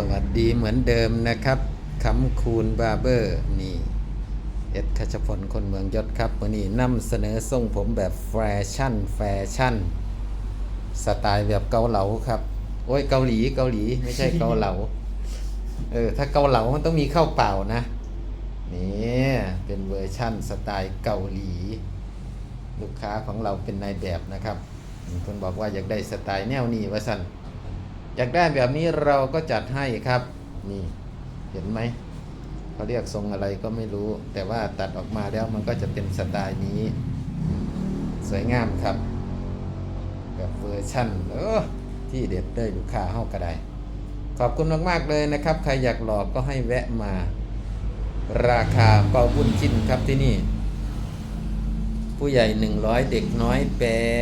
สวัสดีเหมือนเดิมนะครับคำคูณบาร์เบอร์นี่เอ็ดคชพลคนเมืองยศครับวันนี้นำเสนอทรงผมแบบแฟชั่นแฟชั่น สไตล์แบบเกาเหลาครับ โอ้ยเกาหลีเกาหลีไม่ใช่เกาเหลา เออถ้าเกาเหลามันต้องมีข้าวเปล่านะนี่เป็นเวอร์ชั่นสไตล์เกาหลี ลูกค้าของเราเป็นนายแบบนะครับคนบอกว่าอยากได้สไตล์แนวนี้ว่าสัน อยากได้แบบนี้เราก็จัดให้ครับ นี่เห็นไหมเขาเรียกทรงอะไรก็ไม่รู้ แต่ว่าตัดออกมาแล้วมันก็จะเป็นสไตล์นี้ สวยงามครับ แบบเวอร์ชั่นเออที่เด็ดเลยลูกค้าเฮาก็ได้ ขอบคุณมากๆเลยนะครับ ใครอยากหลอกก็ให้แวะมา ราคาเปาบุญจิ้นครับที่นี่ ผู้ใหญ่ 100 เด็กน้อย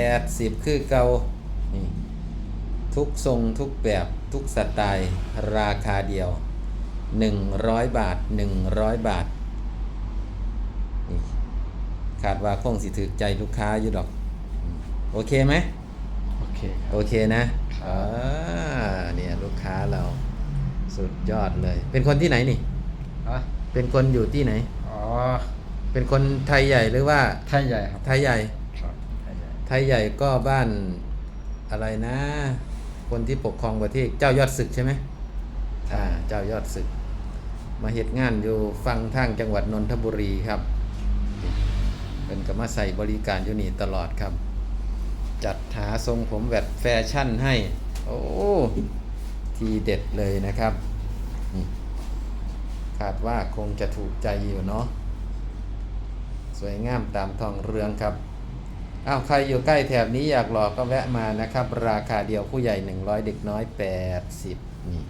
80 คือเกานี่ ทุกทรงทุกแบบทุกสไตล์ราคาเดียว 100 บาท 100 บาทนี่ขาดว่าคงสิถือใจลูกค้าอยู่ดอกอืมโอเคไหมโอเคครับ โอเคนะครับอ่าเนี่ยลูกค้าเราสุดยอดเลย เป็นคนที่ไหนนี่อะเป็นคนอยู่ที่ไหน อ๋อเป็นคนไทยใหญ่หรือว่าไทยใหญ่ครับไทยใหญ่ ครับไทยใหญ่ไทยใหญ่ก็บ้านอะไรนะ คนที่ปกครองประเทศเจ้ายอดศึกใช่ไหมอ่าเจ้ายอดศึก มาเหตุงานอยู่ฟังทางจังหวัดนนทบุรีครับ เป็นก็มาใส่บริการอยู่นี่ตลอดครับ จัดหาทรงผมแบบแฟชั่นให้ โอ้ทีเด็ดเลยนะครับคาดว่าคงจะถูกใจอยู่เนาะสวยงามตามทองเรืองครับ อ้าวใครอยู่ใกล้แถบนี้อยากหลอกก็แวะมานะครับ ราคาเดียวผู้ใหญ่ 100 เด็กน้อย 80 นี่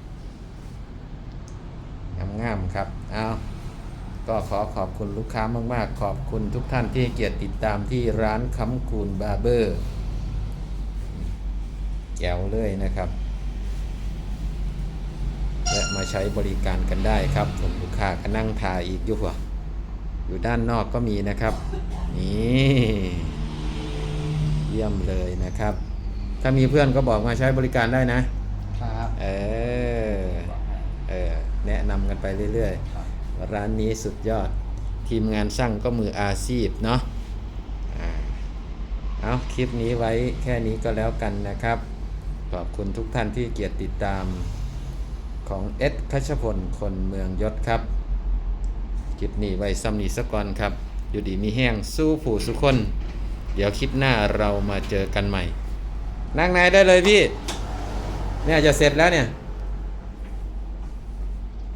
งามๆครับอ้าวก็ขอขอบคุณลูกค้ามาก ๆ ขอบคุณทุกท่านที่เกียรติติดตามที่ร้านคำคูณบาร์เบอร์แก้วเลยนะครับ และมาใช้บริการกันได้ครับผมลูกค้าก็นั่งถ่ายอีกอยู่หัวอยู่ด้านนอกก็มีนะครับ นี่ ยี่ยมเลยนะครับ ถ้ามีเพื่อนก็บอกมาใช้บริการได้นะ ครับเออเออแนะนำกันไปเรื่อยครับๆร้านนี้สุดยอด ทีมงานช่างก็มืออาชีพเนาะอ่าเอาคลิปนี้ไว้แค่นี้ก็แล้วกันนะครับ ขอบคุณทุกท่านที่เกียรติติดตามของเอสคัชพล คนเมืองยศครับ คลิปนี้ไว้ซ้ำนี้สักก่อนครับ อยู่ดีมีแห้งสู้ผู้สุคน เดี๋ยวคลิปหน้าเรามาเจอกันใหม่นั่งในได้เลยพี่ เนี่ยจะเสร็จแล้วเนี่ย